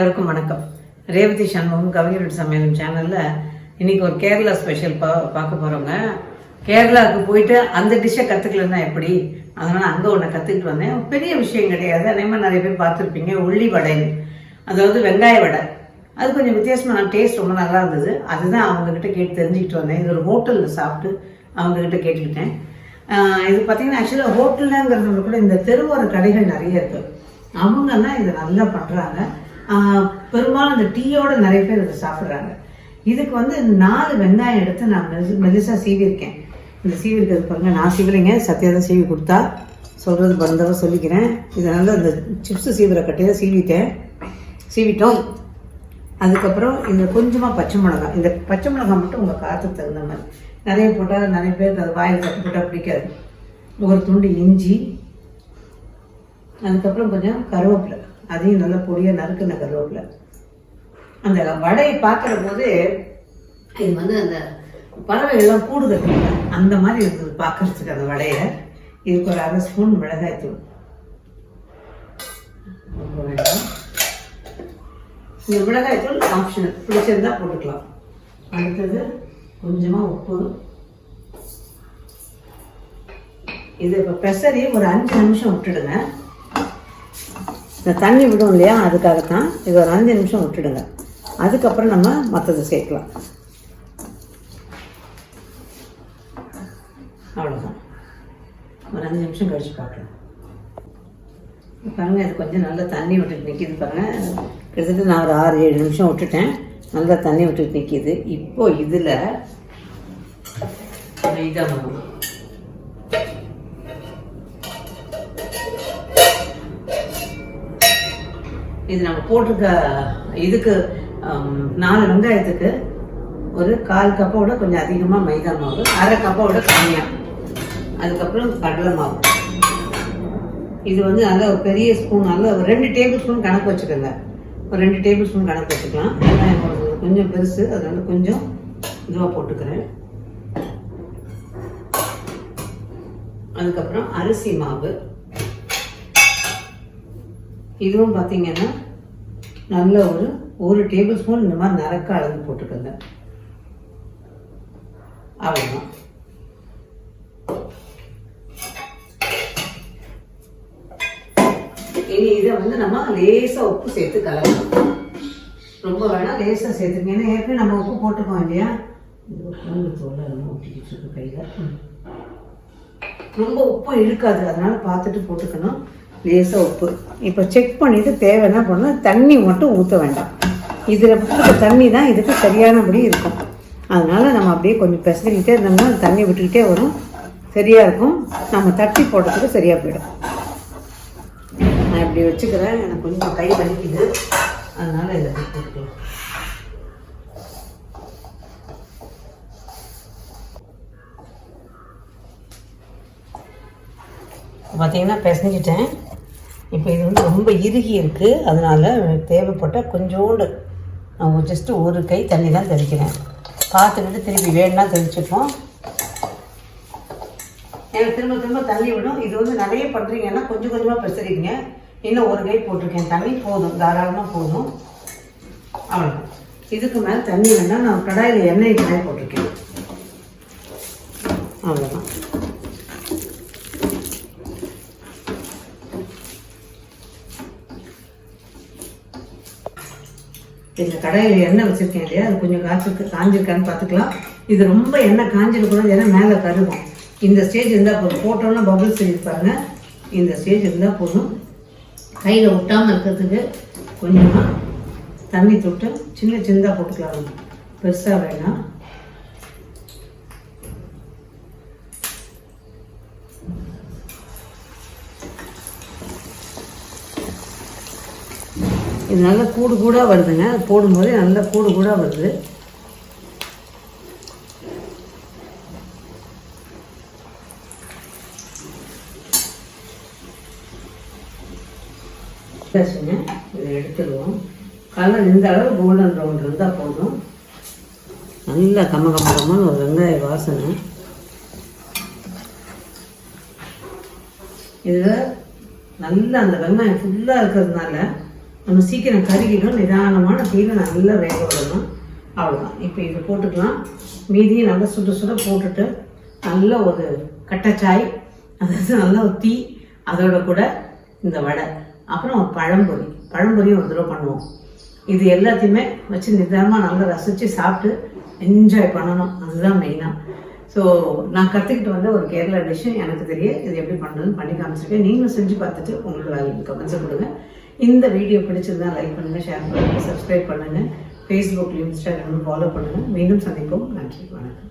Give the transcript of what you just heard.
எல்லாருக்கும் வணக்கம். ரேவதி சண்முகம் கவிஞர் சமையலும் சேனலில் இன்னைக்கு ஒரு கேரளா ஸ்பெஷல் பா பார்க்க போகிறோங்க கேரளாவுக்கு போயிட்டு அந்த டிஷ்ஷை கற்றுக்கலன்னா எப்படி? அதனால் அங்கே ஒன்று கற்றுக்கிட்டு வந்தேன். பெரிய விஷயம் கிடையாது. அதே மாதிரி நிறைய பேர் பார்த்துருப்பீங்க. உள்ளி வடை. அதாவது வெங்காய வடை. அது கொஞ்சம் வித்தியாசமான டேஸ்ட் ரொம்ப நல்லா இருந்தது. அதுதான் அவங்கக்கிட்ட கேட்டு தெரிஞ்சுக்கிட்டு வந்தேன். இது ஒரு ஹோட்டலில் சாப்பிட்டு அவங்கக்கிட்ட கேட்டுக்கிட்டேன். இது பார்த்தீங்கன்னா ஆக்சுவலாக ஹோட்டலுங்கிறது கூட இந்த தெருவோர கடைகள் நிறைய இருக்குது அவங்கன்னா இதை நல்லா பண்ணுறாங்க பெரும்பாலும் அந்த டீயோட நிறைய பேர் அதை சாப்பிட்றாங்க. இதுக்கு வந்து நாலு வெங்காயம் எடுத்து நான் மெலிசு மெலிசாக சீவிருக்கேன் இந்த சீவி இருக்கிறது பாருங்கள் நான் சீவிலைங்க. சத்யா தான் சீவி கொடுத்தா. சொல்கிறது பந்தவ சொல்லிக்கிறேன். இதனால் அந்த சிப்ஸு சீவிர கட்டையை சீவிட்டேன். சீவிட்டோம். அதுக்கப்புறம் இந்த கொஞ்சமாக பச்சை மிளகாய். இந்த பச்சை மிளகாய் மட்டும் உங்கள் காற்றுக்கு தகுந்த மாதிரி. நிறைய போட்டால் நிறைய பேருக்கு அது வாயில் தட்டு போட்டால் பிடிக்காது. ஒரு துண்டு இஞ்சி. அதுக்கப்புறம் கொஞ்சம் கருவேப்பிலை. அதையும் நல்லா பொடியாக நறுக்குன ரோட்ல. அந்த வடையை பார்க்குற போது இது வந்து அந்த பறவைகள்லாம் கூடு கட்டுங்க அந்த மாதிரி இருந்தது பார்க்கறதுக்கு அந்த வடையை. இதுக்கு ஒரு அரை ஸ்பூன் மிளகாய் தூள். ரொம்ப வேண்டாம். இந்த மிளகாய் தூள் ஆப்ஷனல் பிடிச்சிருந்தா போட்டுக்கலாம். அடுத்தது கொஞ்சமாக உப்பு. இது இப்போ பெசரி ஒரு அஞ்சு நிமிஷம் விட்டுடுங்க. இந்த தண்ணி விடும் இல்லையா? அதுக்காகத்தான் இது ஒரு அஞ்சு நிமிஷம் விட்டுடுங்க. அதுக்கப்புறம் நம்ம மற்றது சேர்க்கலாம். அவ்வளோதான் ஒரு அஞ்சு நிமிஷம் கழிச்சு பார்க்கலாம். பாருங்கள் பாருங்க இது கொஞ்சம் நல்லா தண்ணி விட்டுட்டு நிற்கிது பாருங்க. கிட்டத்தட்ட நான் ஒரு ஆறு ஏழு நிமிஷம் விட்டுட்டேன். நல்லா தண்ணி விட்டுட்டு நிற்கிது இப்போ இதில் மைதா மாவு இது நம்ம போட்டிருக்க இதுக்கு நாலு வெங்காயத்துக்கு ஒரு கால் கப்போட கொஞ்சம் அதிகமாக மைதா மாவு அரை கப்போட கம்மியாக அதுக்கப்புறம் கடலை மாவு. இது வந்து நல்ல ஒரு பெரிய ஸ்பூன் நல்ல ஒரு ரெண்டு டேபிள் ஸ்பூன் கணக்கு வச்சுக்கோங்க. ஒரு ரெண்டு டேபிள் ஸ்பூன் கணக்கு வச்சுக்கலாம். வெங்காயம் கொஞ்சம் பெருசு அதனால கொஞ்சம் இதுவாக போட்டுக்கிறேன். அதுக்கப்புறம் அரிசி மாவு. இதுவும் பார்த்தீங்கன்னா நல்ல ஒரு ஒரு டேபிள் ஸ்பூன் இந்த மாதிரி நரக்க அளவு போட்டுக்கோங்க. அவ்வளோதான் இனி இதை வந்து நம்ம லேசாக உப்பு சேர்த்து கலக்கணும். ரொம்ப வேணாம் லேசாக சேர்த்துங்க ஏன்னா ஏற்கனவே நம்ம உப்பு போட்டுக்கோம் இல்லையா? இது பூண்டு தோலை நம்ம இருக்கு கையில். ரொம்ப உப்பு இருக்காது. அதனால பார்த்துட்டு போட்டுக்கணும். லேசாக உப்பு. இப்போ செக் பண்ணிவிட்டு தேவைன்னா பண்ணால் தண்ணி மட்டும் ஊற்ற வேண்டாம். இதில் போட்டுக்க தண்ணி தான் இதுக்கு சரியானபடி இருக்கும். அதனால் நம்ம அப்படியே கொஞ்சம் பிசைஞ்சிக்கிட்டே இருந்தோம்னா தண்ணி விட்டுக்கிட்டே வரும். சரியாக இருக்கும். நம்ம தட்டி போடுறதுக்கு சரியாக போயிடும். நான் இப்படி வச்சுக்கிறேன். எனக்கு கொஞ்சம் கை வலிக்குது. அதனால் இதை போட்டுக்கலாம். பார்த்தீங்கன்னா பிசைஞ்சிட்டேன். இப்போ இது வந்து ரொம்ப இறுகி இருக்குது அதனால் தேவைப்பட்டால் கொஞ்சோண்டு நான் ஜஸ்ட்டு ஒரு கை தண்ணி தான் தெளிக்கிறேன். பார்த்துக்கிட்டு திருப்பி வேணும்னா தெளிச்சுப்போம் எனக்கு திரும்ப திரும்ப தண்ணி விடும். இது வந்து நிறைய பண்ணுறீங்கன்னா கொஞ்சம் கொஞ்சமாக பிரசரிங்க இன்னும் ஒரு கை போட்டிருக்கேன். தண்ணி போதும். தாராளமாக போதும். அவ்வளோதான் இதுக்கு மேலே தண்ணி வேணால் நான் கடாயில் எண்ணெய் கடாய் போட்டிருக்கேன். அவ்வளோதான் இந்த கடையில் எண்ணெய் வச்சுருக்கேன் இல்லையா? அது கொஞ்சம் காய்ச்சிருக்கு காஞ்சிருக்கான்னு பார்த்துக்கலாம். இது ரொம்ப எண்ணெய் காஞ்சிடக்கூடாது ஏன்னா மேலே கருகும். இந்த ஸ்டேஜ் இருந்தால் போதும். போட்டோன்னா பபுள்ஸ் இருப்பாங்க இந்த ஸ்டேஜ் இருந்தால் போதும். கையில் ஒட்டாமல் இருக்கிறதுக்கு கொஞ்சமாக தண்ணி தொட்டு சின்ன சின்னதாக போட்டுக்கலாம். பெருசாக வேணாம். இது நல்லா கூடு கூடாக வருதுங்க. அது போடும்போதே நல்ல கூடு கூடாக வருது. பேசுங்க. இதை எடுத்துடுவோம். கலர் இந்த அளவு கோல்டன் ரவுண்ட் இருந்தால் போதும். நல்லா கம்ம கம்ம ஒரு வெங்காய வாசனை. இதில் நல்லா அந்த வெங்காயம் ஃபுல்லாக இருக்கிறதுனால நம்ம சீக்கிரம் கருகிடும் நிதானமான தீரை நல்லா வேக விடணும். அவ்வளோதான் இப்போ இதை போட்டுக்கலாம். மீதியை நல்லா சுட சுட போட்டுட்டு நல்ல ஒரு கட்டச்சாய் அதாவது நல்ல ஒரு தீ அதோட கூட இந்த வடை. அப்புறம் ஒரு பழம்பொரி. பழம்பொரியும் ஒரு தடவை பண்ணுவோம். இது எல்லாத்தையுமே வச்சு நிதானமாக நல்லா ரசித்து சாப்பிட்டு என்ஜாய் பண்ணணும். அதுதான் மெயினாக ஸோ நான் கற்றுக்கிட்டு வந்த ஒரு கேரளா டிஷ்ஷு எனக்கு தெரிய இது எப்படி பண்ணுறதுன்னு பண்ணி காமிச்சிருக்கேன். நீங்களும் செஞ்சு பார்த்துட்டு உங்களோட வேலைக்கு கமெண்ட்ஸை கொடுங்க. இந்த வீடியோ பிடிச்சிருந்தா லைக் பண்ணுங்கள் ஷேர் பண்ணுங்கள் சப்ஸ்கிரைப் பண்ணுங்கள் ஃபேஸ்புக்லையும் இன்ஸ்டாகிராமில் ஃபாலோ பண்ணுங்கள் மீண்டும் சந்திப்போம். நன்றி வணக்கம்.